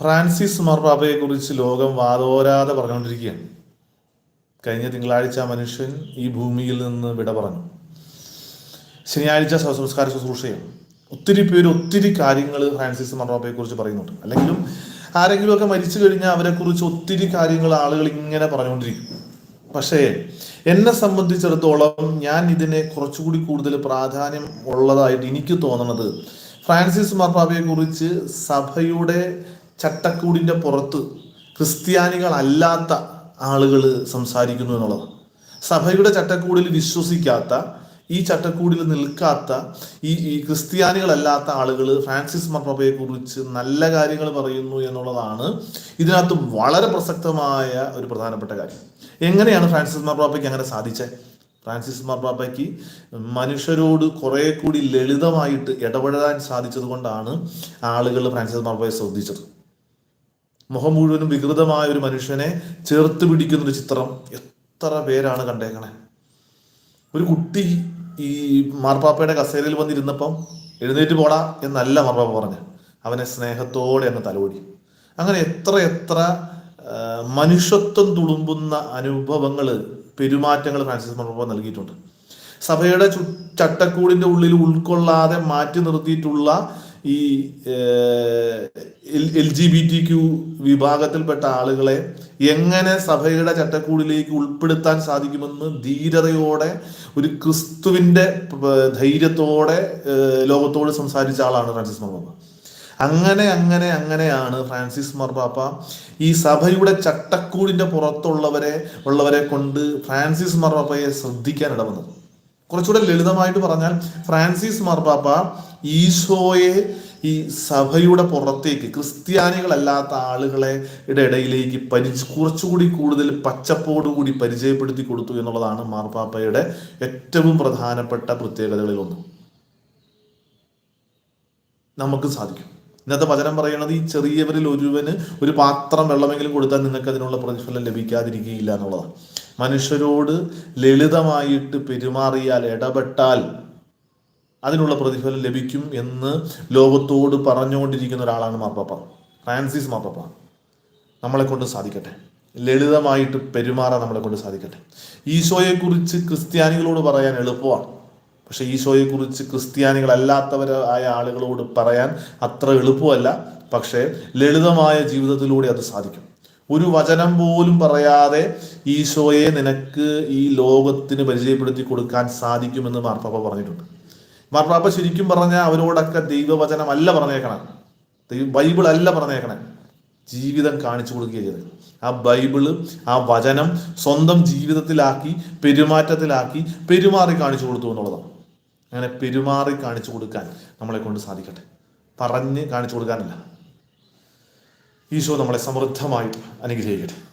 Francis മാർപ്പാപ്പയെ കുറിച്ച് ലോകം വാതോരാതെ പറഞ്ഞുകൊണ്ടിരിക്കുകയാണ്. കഴിഞ്ഞ തിങ്കളാഴ്ച മനുഷ്യൻ ഈ ഭൂമിയിൽ നിന്ന് വിട പറഞ്ഞു. ശനിയാഴ്ച സംസ്കാര ശുശ്രൂഷയാണ് ഒത്തിരി പേര് ഒത്തിരി കാര്യങ്ങൾ ഫ്രാൻസിസ് മാർപ്പാപ്പയെ കുറിച്ച് പറയുന്നുണ്ട്. അല്ലെങ്കിലും ആരെങ്കിലുമൊക്കെ മരിച്ചു കഴിഞ്ഞാൽ അവരെക്കുറിച്ച് ഒത്തിരി കാര്യങ്ങൾ ആളുകൾ ഇങ്ങനെ പറഞ്ഞുകൊണ്ടിരിക്കും. പക്ഷേ എന്നെ സംബന്ധിച്ചിടത്തോളം ഞാൻ ഇതിനെ കുറച്ചുകൂടി കൂടുതൽ പ്രാധാന്യം ഉള്ളതായിട്ട് എനിക്ക് തോന്നുന്നത് ഫ്രാൻസിസ് മാർപ്പാപ്പയെ കുറിച്ച് സഭയുടെ ചട്ടക്കൂടിന്റെ പുറത്ത് ക്രിസ്ത്യാനികളല്ലാത്ത ആളുകൾ സംസാരിക്കുന്നു എന്നുള്ളതാണ് സഭയുടെ ചട്ടക്കൂടിൽ വിശ്വസിക്കാത്ത ഈ ചട്ടക്കൂടിൽ നിൽക്കാത്ത ഈ ഈ ക്രിസ്ത്യാനികളല്ലാത്ത ആളുകൾ ഫ്രാൻസിസ് മാർപ്പാപ്പയെ കുറിച്ച് നല്ല കാര്യങ്ങൾ പറയുന്നു എന്നുള്ളതാണ് ഇതിനകത്ത് വളരെ പ്രസക്തമായ ഒരു പ്രധാനപ്പെട്ട കാര്യം. എങ്ങനെയാണ് ഫ്രാൻസിസ് മർപ്പാപ്പയ്ക്ക് അങ്ങനെ സാധിച്ചത് ഫ്രാൻസിസ് മാർപ്പാപ്പയ്ക്ക് മനുഷ്യരോട് കുറെ കൂടി ലളിതമായിട്ട് ഇടപെടാൻ സാധിച്ചത് കൊണ്ടാണ് ആളുകൾ ഫ്രാൻസിസ് മാർപ്പാപ്പയെ ശ്രദ്ധിച്ചത്. മുഖം മുഴുവനും വികൃതമായ ഒരു മനുഷ്യനെ ചേർത്ത് പിടിക്കുന്ന ഒരു ചിത്രം. എത്ര പേരാണ് കണ്ടേക്കണേ? ഒരു കുട്ടി ഈ മാർപ്പാപ്പയുടെ കസേരയിൽ വന്നിരുന്നപ്പം എഴുന്നേറ്റ് പോടാ എന്നല്ല മാർപ്പാപ്പ പറഞ്ഞ്. അവനെ സ്നേഹത്തോടെ അങ്ങ് തലോടി. അങ്ങനെ എത്ര എത്ര മനുഷ്യത്വം തുളുമ്പുന്ന അനുഭവങ്ങൾ പെരുമാറ്റങ്ങൾ ഫ്രാൻസിസ് മാർപ്പാപ്പ നൽകിയിട്ടുണ്ട്. സഭയുടെ ചു ചട്ടക്കൂടിന്റെ ഉള്ളിൽ ഉൾക്കൊള്ളാതെ മാറ്റി നിർത്തിയിട്ടുള്ള ഈ L G B T Q വിഭാഗത്തിൽപ്പെട്ട ആളുകളെ എങ്ങനെ സഭയുടെ ചട്ടക്കൂടിലേക്ക് ഉൾപ്പെടുത്താൻ സാധിക്കുമെന്ന് ധീരതയോടെ ഒരു ക്രിസ്തുവിന്റെ പ- ധൈര്യത്തോടെ ലോകത്തോട് സംസാരിച്ച ആളാണ് ഫ്രാൻസിസ് മാർപ്പാപ്പ അങ്ങനെ അങ്ങനെ അങ്ങനെയാണ് ഫ്രാൻസിസ് മാർപ്പാപ്പ ഈ സഭയുടെ ചട്ടക്കൂടിന്റെ പുറത്തുള്ളവരെ ഉള്ളവരെ കൊണ്ട് ഫ്രാൻസിസ് മാർപ്പാപ്പയെ ശ്രദ്ധിക്കാൻ ഇടവന്നത്. കുറച്ചുകൂടെ ലളിതമായിട്ട് പറഞ്ഞാൽ ഫ്രാൻസിസ് മാർപ്പാപ്പ ഈശോയെ ഈ സഭയുടെ പുറത്തേക്ക് ക്രിസ്ത്യാനികളല്ലാത്ത ആളുകളെ ഇട ഇടയിലേക്ക് പരിച കുറച്ചുകൂടി കൂടുതൽ പച്ചപ്പോടുകൂടി പരിചയപ്പെടുത്തി കൊടുത്തു എന്നുള്ളതാണ് മാർപ്പാപ്പയുടെ ഏറ്റവും പ്രധാനപ്പെട്ട പ്രത്യേകതകളിൽ ഒന്ന് നമുക്ക് സാധിക്കും. ഇന്നത്തെ വചനം പറയുന്നത് ഈ ചെറിയവരിൽ ഒരുവന് ഒരു പാത്രം വെള്ളമെങ്കിലും കൊടുത്താൽ നിങ്ങൾക്ക് അതിനുള്ള പ്രതിഫലം ലഭിക്കാതിരിക്കുകയില്ല എന്നുള്ളതാണ് മനുഷ്യരോട് ലളിതമായിട്ട് പെരുമാറിയാൽ ഇടപെട്ടാൽ അതിനുള്ള പ്രതിഫലം ലഭിക്കും എന്ന് ലോകത്തോട് പറഞ്ഞുകൊണ്ടിരിക്കുന്ന ഒരാളാണ് മാർപ്പാപ്പ. ഫ്രാൻസിസ് മാർപ്പാപ്പ. നമ്മളെ കൊണ്ട് സാധിക്കട്ടെ. ലളിതമായിട്ട് പെരുമാറാൻ നമ്മളെ കൊണ്ട് സാധിക്കട്ടെ. ഈശോയെക്കുറിച്ച് ക്രിസ്ത്യാനികളോട് പറയാൻ എളുപ്പമാണ്. പക്ഷെ ഈശോയെക്കുറിച്ച് ക്രിസ്ത്യാനികളല്ലാത്തവരായ ആളുകളോട് പറയാൻ അത്ര എളുപ്പമല്ല. പക്ഷേ ലളിതമായ ജീവിതത്തിലൂടെ അത് സാധിക്കും. ഒരു വചനം പോലും പറയാതെ ഈശോയെ നിനക്ക് ഈ ലോകത്തിന് പരിചയപ്പെടുത്തി കൊടുക്കാൻ സാധിക്കുമെന്ന് മാർപ്പാപ്പ പറഞ്ഞിട്ടുണ്ട്. മാർപ്പാപ്പ ശരിക്കും പറഞ്ഞാൽ അവരോടൊക്കെ ദൈവവചനമല്ല പറഞ്ഞേക്കണം. ദൈവ ബൈബിൾ അല്ല പറഞ്ഞേക്കണേ. ജീവിതം കാണിച്ചു കൊടുക്കുകയാണ് ചെയ്തത്. ആ ബൈബിൾ ആ വചനം സ്വന്തം ജീവിതത്തിലാക്കി പെരുമാറ്റത്തിലാക്കി പെരുമാറി കാണിച്ചു കൊടുത്തു എന്നുള്ളതാണ്. അങ്ങനെ പെരുമാറി കാണിച്ചു കൊടുക്കാൻ നമ്മളെ കൊണ്ട് സാധിക്കട്ടെ. പറഞ്ഞ് കാണിച്ചു കൊടുക്കാനല്ല. ഈശോ നമ്മളെ സമൃദ്ധമായിട്ട് അനുഗ്രഹിക്കട്ടെ.